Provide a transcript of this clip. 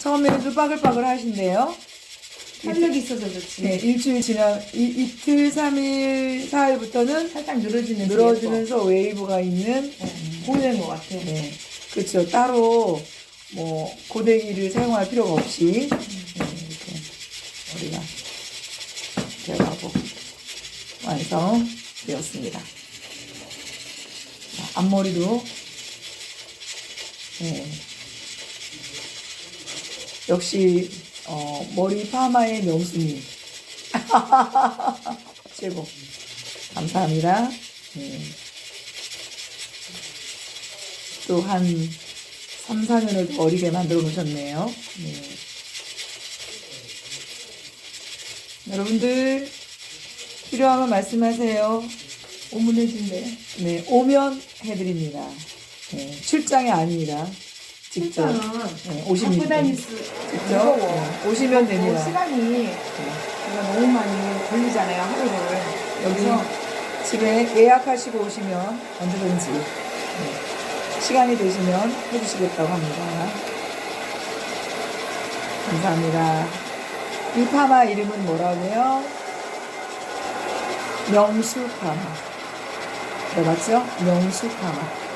처음에는 좀 빠글빠글 하신대요. 탄력이 있어서 그렇지. 네, 일주일 지나 이, 이틀, 삼일, 사일부터는 살짝 늘어지는 늘어지면서 웨이브가 있는 보이는 것 같아. 네, 그렇죠. 따로 뭐 고데기를 사용할 필요가 없이 네, 이렇게 머리가 들어가고 완성되었습니다. 자, 앞머리도 네. 역시 어, 머리 파마의 명수님 최고 감사합니다. 네. 또한 3, 4년을 더 어리게 만들어 놓으셨네요. 네. 여러분들 필요하면 말씀하세요. 오므려진대. 네, 오면 해드립니다. 네, 출장이 아닙니다. 직접 네, 오시면 갖고 다 무서워. 네, 오시면 또 됩니다. 시간이 내가 너무 많이 걸리잖아요 하루를. 여기 집에 예약하시고 오시면 언제든지 네, 시간이 되시면 해주시겠다고 합니다. 감사합니다. 이 파마 이름은 뭐라고요? 명수 파마. 네, 맞죠? 명수 파마.